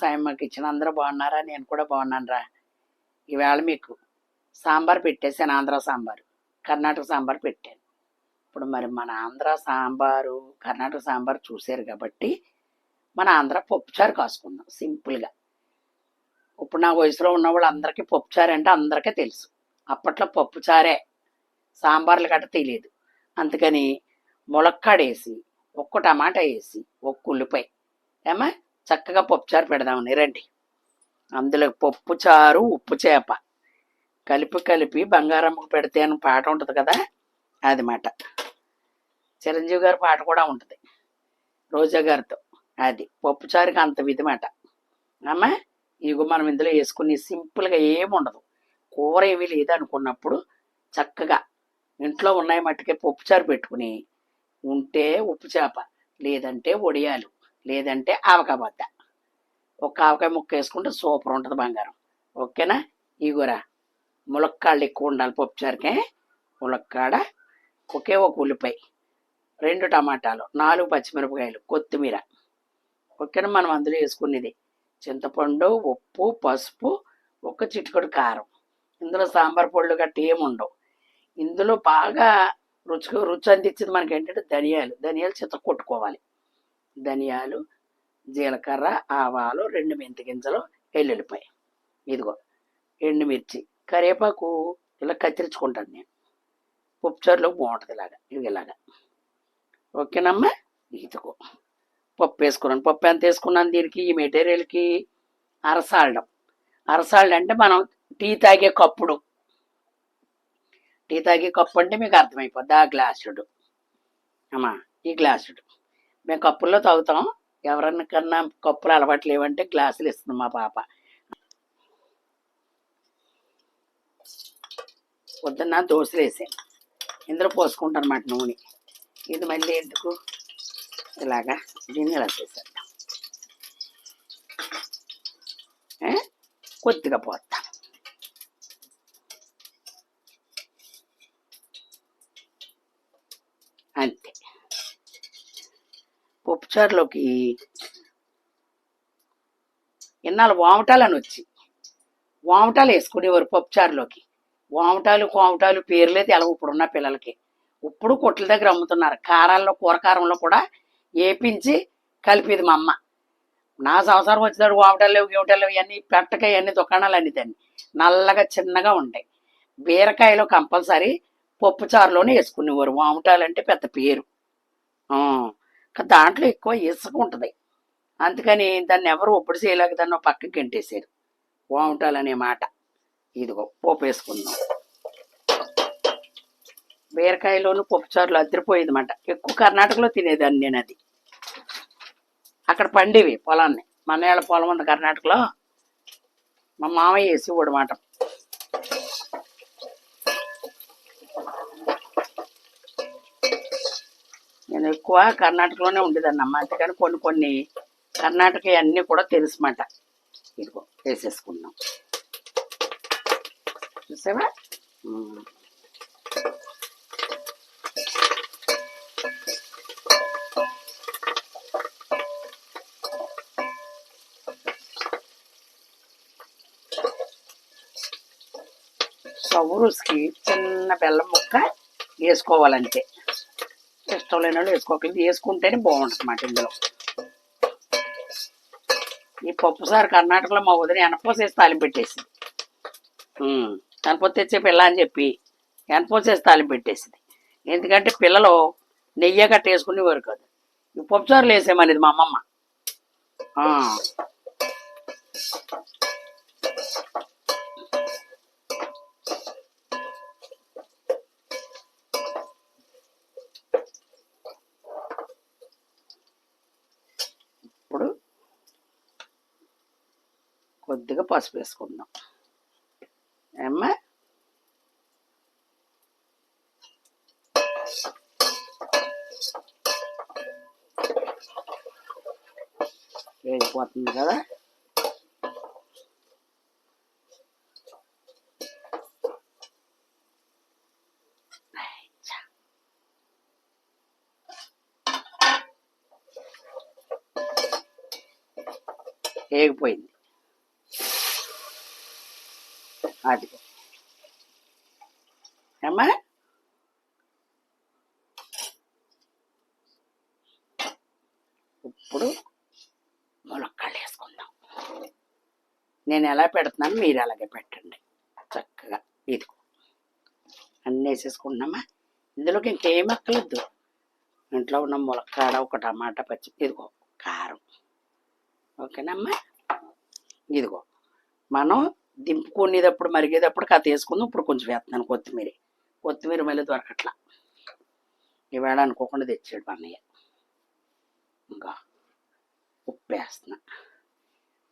సాయం మాకు ఇచ్చిన అందరూ బాగున్నారా? నేను కూడా బాగున్నాను రా. ఈవేళ మీకు సాంబార్ పెట్టేసాను ఆంధ్ర సాంబారు. కర్ణాటక సాంబార్ పెట్టాను. ఇప్పుడు మరి మన ఆంధ్ర సాంబారు కర్ణాటక సాంబార్ చూశారు కాబట్టి మన ఆంధ్ర పప్పుచారు కాసుకుందాం సింపుల్గా. ఇప్పుడు నా వయసులో ఉన్న వాళ్ళందరికీ పప్పుచారు అంటే అందరికీ తెలుసు. అప్పట్లో పప్పుచారే సాంబార్లు గట్ట తెలియదు. అందుకని ములక్కాడేసి ఒక్క టమాటా వేసి ఒక్క ఉల్లిపాయ. ఏమా చక్కగా పప్పుచారు పెడదామని రండి. అందులో పప్పు చారు ఉప్పు చేప. కలిపి కలిపి బంగారమ్మకు పెడితే అని పాట ఉంటుంది కదా? అది మాట. చిరంజీవి గారి పాట కూడా ఉంటుంది. రోజా గారితో. అది. పప్పుచారుకి అంత విధి మాట. అమ్మా ఇగో మనం ఇందులో వేసుకుని సింపుల్గా ఏమి ఉండదు. కూర ఏమీ లేదనుకున్నప్పుడు చక్కగా ఇంట్లో ఉన్నాయి మట్టుకే పప్పుచారు పెట్టుకుని ఉంటే ఉప్పు చేప లేదంటే వడియాలు. లేదంటే ఆవకాయ బద్ద. ఒక ఆవకాయ ముక్క వేసుకుంటే సూపర్ ఉంటుంది బంగారం. ఓకేనా? ఇగురా. ములక్కాళ్ళు ఎక్కువ ఉండాలి పప్పుచారుకే. ములక్కాడ ఒకే ఒక ఉల్లిపాయ. రెండు టమాటాలు నాలుగు పచ్చిమిరపకాయలు కొత్తిమీర. ఓకేనా? మనం అందులో వేసుకునేది. చింతపండు ఉప్పు పసుపు ఒక చిటికడు కారం. ఇందులో సాంబార్ పళ్ళు గట్టి ఏముండవు ఇందులో బాగా రుచికి రుచి అందించింది మనకి ఏంటంటే ధనియాలు. ధనియాలు చిత్త కొట్టుకోవాలి. ధనియాలు జీలకర్ర ఆవాలు రెండు మెంతి గింజలు ఎల్లుల్లిపాయ ఇదిగో ఎండుమిర్చి కరివేపాకు ఇలా కత్తిరించుకుంటాను నేను. పప్పుచారులో బాగుంటుంది ఇలాగా ఇవి ఇలాగా. ఓకేనమ్మా? ఇదిగో పప్పు వేసుకున్నాను. పప్పు ఎంత వేసుకున్నాను దీనికి? ఈ మెటీరియల్కి అరసాళ్ళం అరసాళ్ళం అంటే మనం టీ తాగే కప్పుడు. టీ తాగే కప్పు అంటే మీకు అర్థమైపోద్ది. ఆ గ్లాసుడు. అమ్మా ఈ గ్లాసుడు. మేము కప్పుల్లో తాగుతాం. ఎవరన్నా కన్నా కప్పులు అలవాటు లేవంటే గ్లాసులు ఇస్తుంది మా పాప. పొద్దున్న దోశలు వేసాను ఇందులో పోసుకుంటాను అన్నమాట నూనె. ఇది మళ్ళీ ఎందుకు? ఇలాగా దీన్ని ఇలా చేసేద్దాం కొద్దిగా పోతాం పప్పుచారులోకి ఇన్నాళ్ళు వామటాలని వచ్చి వామటాలు వేసుకునేవారు పప్పుచారులోకి వామటాలు కోమటాలు పేర్లే తెలవు ఇప్పుడున్న పిల్లలకి. ఇప్పుడు కొట్ల దగ్గర అమ్ముతున్నారు. కారాల్లో కూరకారంలో కూడా ఏపించి కలిపేది మా అమ్మ. నా సంవత్సరం వచ్చేదాడు వామటాలు లేవు గేమటాలు లేవు ఇవన్నీ పెట్టక ఇవన్నీ దుకాణాలు అన్ని దాన్ని. నల్లగా చిన్నగా ఉంటాయి. బీరకాయలో కంపల్సరీ పప్పుచారులోనే వేసుకునేవారు. వామటాలు అంటే పెద్ద పేరు. దాంట్లో ఎక్కువ ఇసుక ఉంటుంది. అందుకని దాన్ని ఎవరు ఒప్పుడు చేయలేక దాన్ని ఓ పక్కకి గంటేశారు. బాగుంటాలనే మాట. ఇదిగో పోపు వేసుకుందాం. బీరకాయలోను పప్పుచారులు అదిరిపోయేది మాట ఎక్కువ కర్ణాటకలో తినేదాన్ని నేను అది. అక్కడ పండేవి పొలాన్ని. మన పొలం ఉంది కర్ణాటకలో. మా మామయ్య వేసి మాట. నేను ఎక్కువ కర్ణాటకలోనే ఉండేదాన్ని అమ్మ అంతేకాని కొన్ని కొన్ని కర్ణాటక అన్నీ కూడా తెలుసుమాట. ఇదిగో వేసేసుకున్నాం చూసావా? ఉమ్. చిన్న బెల్లం ముక్క వేసుకోవాలంతే. ఇష్టం లేని వాళ్ళు వేసుకోకలేదు వేసుకుంటేనే బాగుంటుంది అన్నమాట ఇందులో. ఈ పప్పు సారు కర్ణాటకలో మా వదిన ఎనపోసేసి తాలింపు పెట్టేసింది. ఉమ్, ఎనపోసి తెచ్చే పిల్ల అని చెప్పి ఎనపోసేసి తాలింపు పెట్టేసింది. ఎందుకంటే పిల్లలు నెయ్యి కట్టేసుకునేవారు కాదు. ఈ పప్పు సారులు వేసేమనేది మా అమ్మమ్మ. కొద్దిగా పసుపు వేసుకుందాం. ఏమ్మా? వేగిపోతుంది కదా? వేగిపోయింది. అది ఏమా ఇప్పుడు ములక్కాళ్ళు వేసుకుందాం. నేను ఎలా పెడుతున్నాను మీరు అలాగే పెట్టండి. చక్కగా. ఇది అన్నీ వేసేసుకుంటున్నామా? ఇందులోకి ఇంకేం అక్కర్లేదు. ఇంట్లో ఉన్న ములక్కాడ ఒక టమాటా పచ్చి ఇదిగో కారం. ఓకేనమ్మా ఇదిగో. మనం దింపుకునేటప్పుడు మరిగేటప్పుడు కథ వేసుకుందాం. ఇప్పుడు కొంచెం వేస్తున్నాను కొత్తిమీర. కొత్తిమీర మళ్ళీ దొరకట్లా. ఈవేళ అనుకోకుండా తెచ్చాడు మా అన్నయ్య ఇంకా ఉప్పు వేస్తున్నా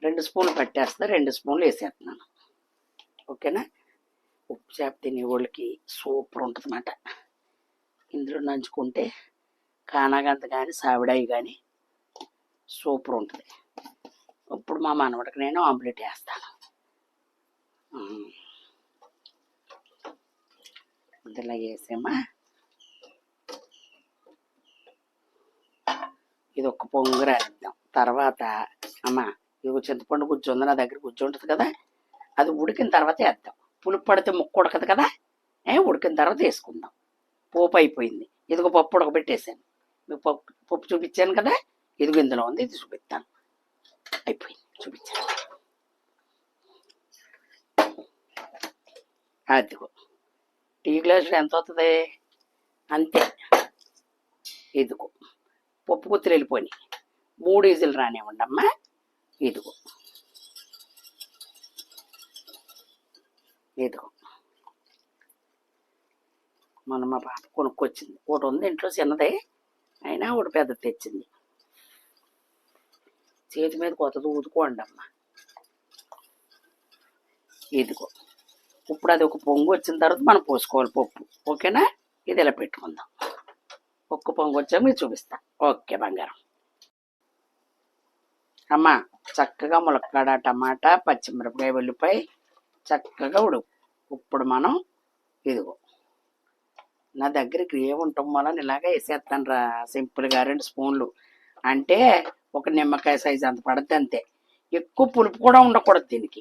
రెండు స్పూన్లు పట్టేస్తా రెండు స్పూన్లు వేసేస్తున్నాను. ఓకేనా? ఉప్పు చేప తినే వాళ్ళకి సూపర్ ఉంటుందన్నమాట. ఇందులో నంచుకుంటే కానాగంత కానీ సావిడాయి కానీ సూపర్ ఉంటుంది. ఇప్పుడు మా మనవడికి నేను ఆమ్లెట్ వేస్తాను. ఇందులో వేసామా ఇది ఒక పొంగుర రానిద్దాం తర్వాత అమ్మ ఇవి చింతపండు గుజ్జు ఉంది నా దగ్గర గుజ్జు ఉంటుంది కదా. అది ఉడికిన తర్వాత వేద్దాం. పులుపు పడితే ముక్క ఉడకదు కదా. ఏ ఉడికిన తర్వాత వేసుకుందాం. పోపు అయిపోయింది. ఇదిగో పప్పు ఉడకబెట్టేసాను మీకు పప్పు పప్పు చూపించాను కదా. ఇదిగో ఇందులో ఉంది ఇది చూపిస్తాను. అయిపోయింది చూపించాను. అదిగో టీ గ్లాసులు ఎంత అవుతుంది? అంతే. ఇదిగో పప్పు గుత్తులు వెళ్ళిపోయి మూడు ఈజీలు రానివ్వండి అమ్మా. ఇదిగో. ఇదిగో. మన మా పాప కొనుక్కొచ్చింది. ఒకటి ఉంది ఇంట్లో చిన్నదే. అయినా ఒకటి పెద్ద తెచ్చింది. చేతి మీద కొత్తది ఊదుకోండి అమ్మ. ఇదిగో. ఇప్పుడు అది ఒక పొంగు వచ్చిన తర్వాత మనం పోసుకోవాలి పప్పు. ఓకేనా? ఇది ఇలా పెట్టుకుందాం. ఒక్క పొంగు వచ్చాక మీరు చూపిస్తా. ఓకే బంగారం. అమ్మా చక్కగా ములక్కాడ టమాటా పచ్చిమిరపకాయ ఉల్లిపాయ చక్కగా ఉడుకు ఇప్పుడు మనం ఇదిగో. నా దగ్గరికి ఏముంటాం వల్ల ఇలాగే వేసేస్తాను రా. సింపుల్గా రెండు స్పూన్లు. అంటే ఒక నిమ్మకాయ సైజు అంత పడుతుంది అంతే ఎక్కువ పులుపు కూడా ఉండకూడదు దీనికి.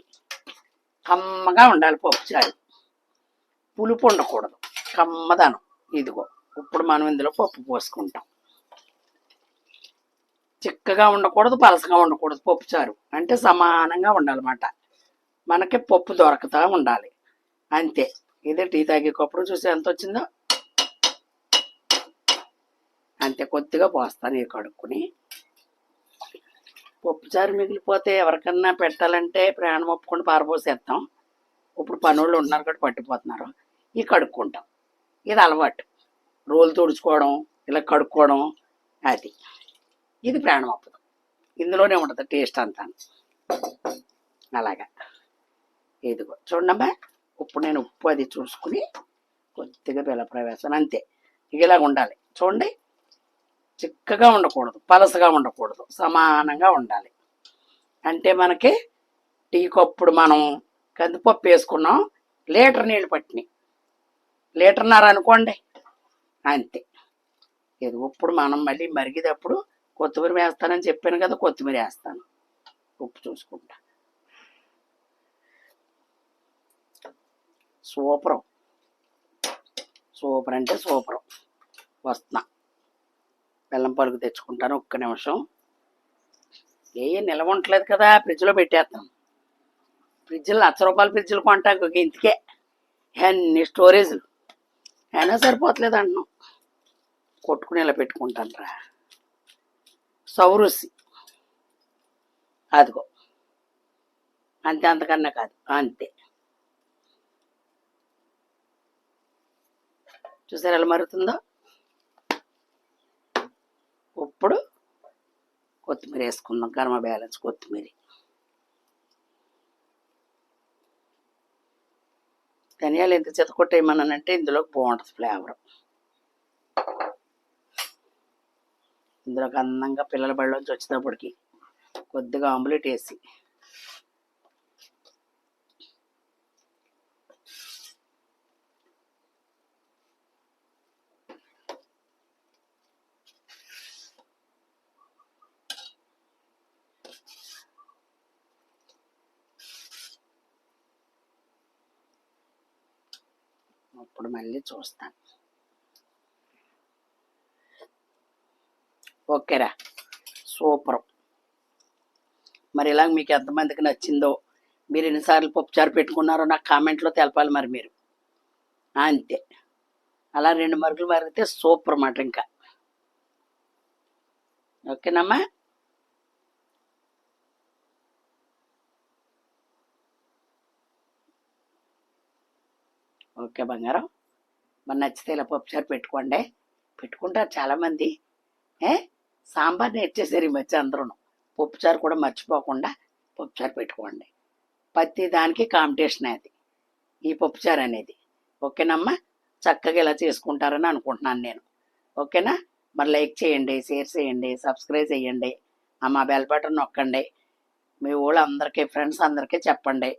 కమ్మగా ఉండాలి పప్పు చారు పులుపు ఉండకూడదు. కమ్మదనం. ఇదిగో ఇప్పుడు మనం ఇందులో పప్పు పోసుకుంటాం. చిక్కగా ఉండకూడదు పలసగా ఉండకూడదు పప్పు చారు అంటే సమానంగా ఉండాలన్నమాట. మనకి పప్పు దొరకతా ఉండాలి. అంతే. ఇదే టీ తాగేకప్పుడు చూసి ఎంత వచ్చిందో? అంతే కొద్దిగా పోస్తాను నీరు కడుక్కుని. పప్పుచారు మిగిలిపోతే ఎవరికన్నా పెట్టాలంటే ప్రాణం ఒప్పుకొని పారబోసేస్తాం ఇప్పుడు పనులు ఉన్నారు కూడా పట్టిపోతున్నారు. ఇవి కడుక్కుంటాం. ఇది అలవాటు. రోలు తుడుచుకోవడం ఇలా కడుక్కోవడం అది. ఇది ప్రాణం అప్పదు ఇందులోనే ఉంటుంది టేస్ట్ అంతా అలాగా. ఇదిగో చూడమ్మా ఉప్పు నేను ఉప్పు అది చూసుకుని కొద్దిగా బెల్లప్రాయ ప్రవేశం అంతే. ఇలాగ ఉండాలి చూడండి. చిక్కగా ఉండకూడదు పలసగా ఉండకూడదు సమానంగా ఉండాలి. అంటే మనకి టీ కప్పుడు మనం కందిపప్పు వేసుకున్నాం లీటర్ నీళ్ళు పట్టినాయి. లీటర్న్నర అనుకోండి. అంతే. ఇది ఇప్పుడు మనం మళ్ళీ మరిగేటప్పుడు కొత్తిమీర వేస్తానని చెప్పాను కదా కొత్తిమీర వేస్తాను. ఉప్పు చూసుకుంటా. సూపరం. సూపర్ అంటే సూపరం. వస్తున్నా. బెల్లం పలుకు తెచ్చుకుంటాను ఒక్క నిమిషం. ఏ నిల్వ ఉండట్లేదు కదా ఫ్రిడ్జ్లో పెట్టేస్తాం. ఫ్రిడ్జ్లో లక్ష రూపాయల ఫ్రిడ్జ్లు కొంటాం ఇంతకే. ఇంటికే అన్ని స్టోరేజ్లు. అయినా సరిపోతలేదు అంటున్నాం. కొట్టుకుని ఇలా పెట్టుకుంటాను రా. సౌరుసి. అదిగో. అంతే అంతకన్నా కాదు. అంతే. చూసారు ఎలా మరుగుతుందో ఇప్పుడు కొత్తిమీర వేసుకుందాం గర్మ బ్యాలెన్స్ కొత్తిమీర. ధనియాలు ఎంత చెత్త కొట్టేయమన్నానంటే ఇందులోకి బాగుంటుంది ఫ్లేవర్. ఇందులోకి అందంగా పిల్లల బళ్ళలోంచి వచ్చేటప్పటికి కొద్దిగా ఆమ్లెట్ వేసి అప్పుడు మళ్ళీ చూస్తాను ఓకేరా సూపర్. మరి ఇలా మీకు ఎంతమందికి నచ్చిందో మీరు ఎన్నిసార్లు పప్పుచారు పెట్టుకున్నారో నాకు కామెంట్లో తెలపాలి మరి మీరు. అంతే. అలా రెండు మరుగులు మరిగితే సూపర్ మాట ఇంకా. ఓకేనమ్మా? ఓకే బంగారం. మరి నచ్చితే ఇలా పప్పుచారు పెట్టుకోండి. పెట్టుకుంటారు చాలామంది. ఏ? సాంబార్ నేర్చేసారు ఈ మధ్య అందరూ పప్పుచారు కూడా మర్చిపోకుండా పప్పుచారు పెట్టుకోండి. ప్రతి దానికి కాంపిటీషన్ అది. ఈ పప్పుచారు అనేది. ఓకేనమ్మా? చక్కగా ఇలా చేసుకుంటారని అనుకుంటున్నాను నేను. ఓకేనా? మరి లైక్ చేయండి షేర్ చేయండి సబ్స్క్రైబ్ చేయండి. అమ్మ బెల్ బటన్ నొక్కండి. మీ ఊళ్ళో అందరికీ ఫ్రెండ్స్ అందరికీ చెప్పండి.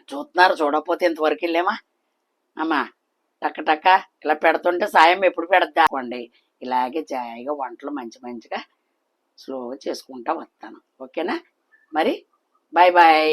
చూస్తున్నారు చూడకపోతే ఇంతవరకు వెళ్ళామా? అమ్మా టక్కటక్క టక్క ఇలా పెడుతుంటే సాయం ఎప్పుడు పెడదామండి ఇలాగే జాయిగా వంటలు మంచి మంచిగా స్లోగా చేసుకుంటా వస్తాను. ఓకేనా? మరి బాయ్ బాయ్.